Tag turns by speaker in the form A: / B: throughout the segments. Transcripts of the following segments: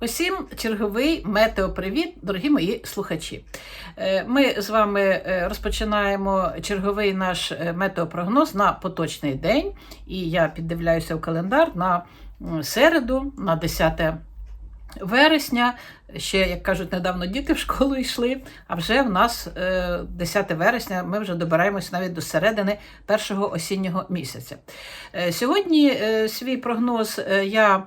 A: Усім черговий метеопривіт, дорогі мої слухачі. Е, Ми з вами е, розпочинаємо черговий наш е, метеопрогноз на поточний день. І я піддивляюся в календар на середу, на 10 вересня. Ще, як кажуть, недавно діти в школу йшли, а вже в нас е, 10 вересня ми вже добираємося навіть до середини першого осіннього місяця. Сьогодні свій прогноз я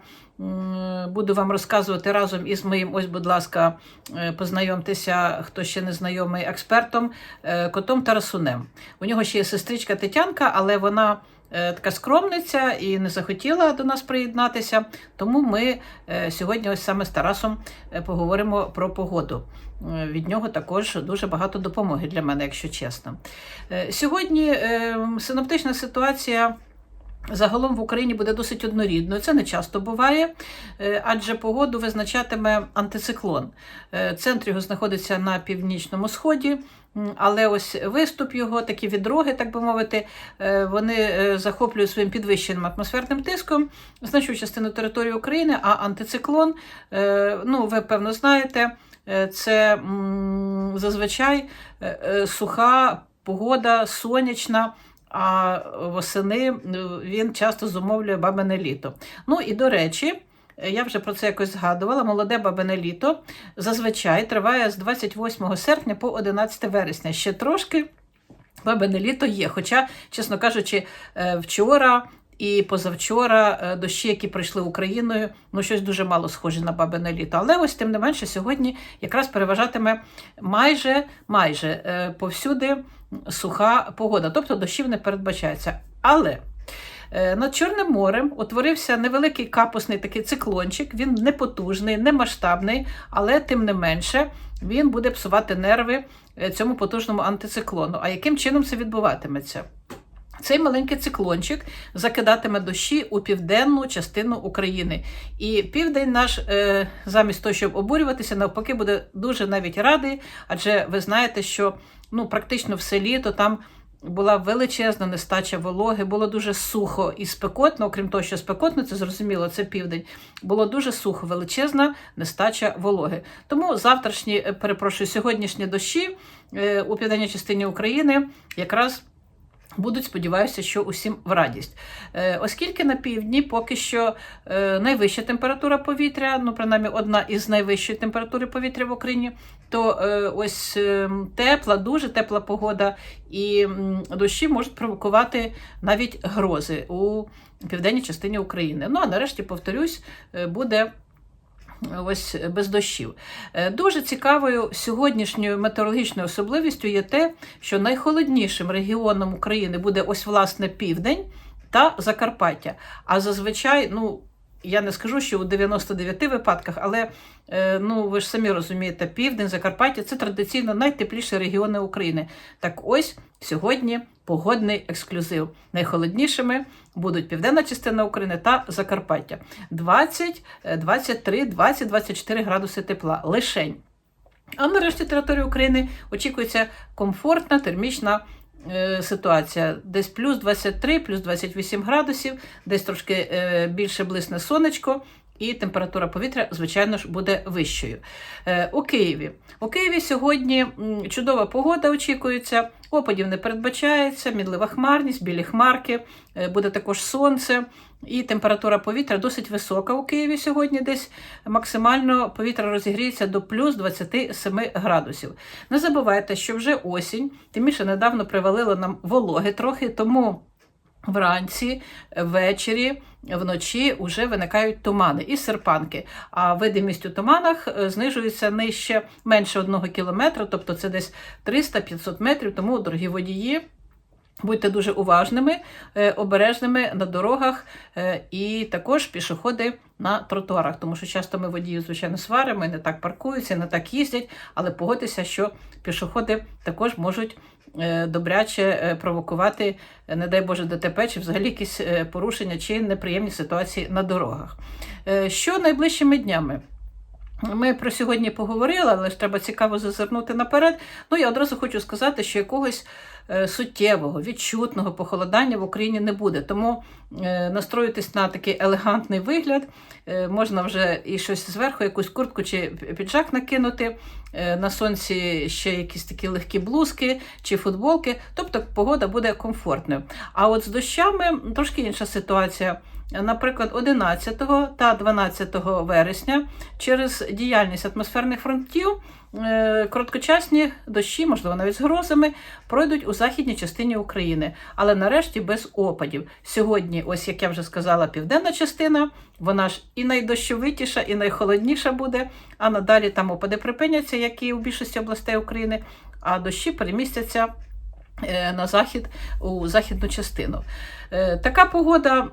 A: буду вам розказувати разом із моїм, ось, будь ласка, е, познайомтеся, хто ще не знайомий експертом, е, котом Тарасунем. У нього ще є сестричка Тетянка, але вона е, така скромниця і не захотіла до нас приєднатися. Тому ми сьогодні ось саме з Тарасом поговоримо про погоду. Від нього також дуже багато допомоги для мене, якщо чесно. Сьогодні е, синоптична ситуація. Загалом в Україні буде досить однорідною. Це не часто буває, е, адже погоду визначатиме антициклон. Е, Центр його знаходиться на північному сході, але ось виступ його, такі відроги, так би мовити, е, вони захоплюють своїм підвищеним атмосферним тиском значну частину території України, а антициклон, ну ви певно знаєте, це зазвичай суха погода, сонячна. А восени е, він часто зумовлює бабине літо. Ну і до речі, я вже про це якось згадувала. Молоде бабине літо зазвичай триває з 28 серпня по 11 вересня. Ще трошки бабине літо є. Хоча, чесно кажучи, е, вчора. І позавчора е, дощі, які прийшли Україною, ну щось дуже мало схоже на бабине літо. Але ось тим не менше сьогодні якраз переважатиме майже майже е, повсюди суха погода, тобто дощів не передбачається. Але е, над Чорним морем утворився невеликий капусний такий циклончик. Він не потужний, не масштабний, але тим не менше він буде псувати нерви цьому потужному антициклону. А яким чином це відбуватиметься? Цей маленький циклончик закидатиме дощі у південну частину України. І південь наш, е, замість того, щоб обурюватися, навпаки, буде дуже навіть радий, адже ви знаєте, що ну, практично все літо там була величезна нестача вологи, було дуже сухо і спекотно, окрім того, що спекотно, це зрозуміло, це південь. Було дуже сухо, величезна нестача вологи. Тому завтрашні, е, перепрошую, сьогоднішні дощі е, у південній частині України якраз. Будуть, сподіваюся, що усім в радість. Е, оскільки на півдні поки що е, найвища температура повітря, ну, принаймні, одна із найвищої температури повітря в Україні, то е, ось тепла, дуже тепла погода і дощі можуть провокувати навіть грози у південній частині України. Ну а нарешті, повторюсь, буде ось без дощів. Е, Дуже цікавою сьогоднішньою метеорологічною особливістю є те, що найхолоднішим регіоном України буде ось власне південь та Закарпаття. А зазвичай, ну. Я не скажу, що у 99 випадках, але е, ну ви ж самі розумієте, південь, Закарпаття це традиційно найтепліші регіони України. Так ось сьогодні погодний ексклюзив. Найхолоднішими будуть південна частина України та Закарпаття. 20, е, 23, 20, 24 градуси тепла. Лишень. А на решті території України очікується комфортна термічна ситуація. Десь плюс 23, плюс 28 градусів, десь трошки е, більше блисне сонечко. І температура повітря, звичайно ж, буде вищою. Е, у Києві. У Києві сьогодні чудова погода очікується, опадів не передбачається, мінлива хмарність, білі хмарки, е, буде також сонце. І температура повітря досить висока у Києві сьогодні. Десь максимально повітря розігріється до плюс 27 градусів. Не забувайте, що вже осінь, тим більше недавно привалило нам вологи трохи, тому. Вранці, ввечері, вночі вже виникають тумани і серпанки. А видимість у туманах е, знижується нижче менше одного кілометра, тобто це десь 300-500 метрів. Тому, дорогі водії, будьте дуже уважними, е, обережними на дорогах е, і також пішоходи на тротуарах, тому що часто ми водіїв, звичайно, сваримо, не так паркуються, не так їздять, але погодьтеся, що пішоходи також можуть е, добряче провокувати, не дай Боже, ДТП чи взагалі якісь порушення чи неприємні ситуації на дорогах. Що найближчими днями? Ми про сьогодні поговорили, але ж треба цікаво зазирнути наперед. Ну, я одразу хочу сказати, що якогось е, суттєвого, відчутного похолодання в Україні не буде. Тому е, настроюйтесь на такий елегантний вигляд. Е, можна вже і щось зверху, якусь куртку чи піджак накинути. На сонці ще якісь такі легкі блузки чи футболки. Тобто погода буде комфортною. А от з дощами трошки інша ситуація. Наприклад, 11 та 12 вересня через діяльність атмосферних фронтів е, короткочасні дощі, можливо, навіть з грозами, пройдуть у західній частині України, але нарешті без опадів. Сьогодні, ось як я вже сказала, південна частина, вона ж і найдощовитіша, і найхолодніша буде. А надалі там опади припиняться, як і у більшості областей України, а дощі перемістяться. Е, На захід у західну частину. Е, Така погода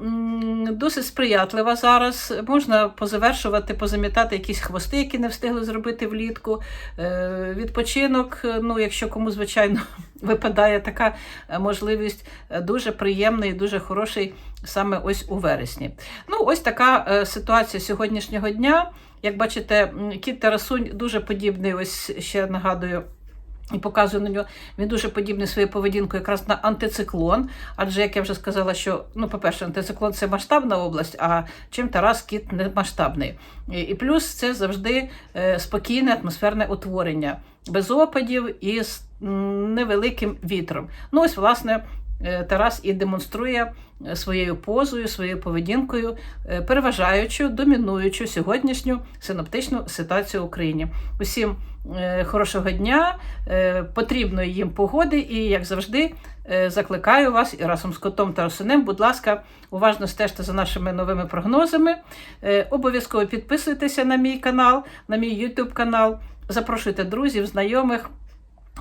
A: досить сприятлива зараз. Можна позавершувати, позамітати якісь хвости, які не встигли зробити влітку. Е, Відпочинок, ну, якщо кому, звичайно, випадає така можливість, дуже приємний, дуже хороший саме ось у вересні. Ну, ось така ситуація сьогоднішнього дня. Як бачите, кіт Тарасунь дуже подібний, ось ще нагадую. І показує на нього, він дуже подібний своєю поведінкою якраз на антициклон. Адже, як я вже сказала, що, ну, по-перше, антициклон це масштабна область, а чим Тарас кіт не масштабний. І, плюс це завжди е, спокійне атмосферне утворення, без опадів і з невеликим вітром. Ну, ось, власне, Тарас і демонструє е, своєю позою, своєю поведінкою, е, переважаючу, домінуючу сьогоднішню синоптичну ситуацію в Україні. Усім е, хорошого дня, е, потрібної їм погоди, і, як завжди, е, закликаю вас і разом з котом та осинем, будь ласка, уважно стежте за нашими новими прогнозами. Е, Обов'язково підписуйтеся на мій канал, на мій YouTube канал, запрошуйте друзів, знайомих,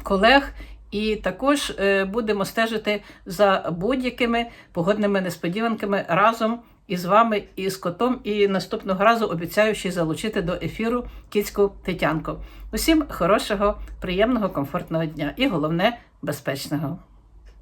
A: колег. І також е, будемо стежити за будь-якими погодними несподіванками разом із вами, і з котом. І наступного разу обіцяю ще залучити до ефіру кіцьку Тетянку. Усім хорошого, приємного, комфортного дня і головне безпечного.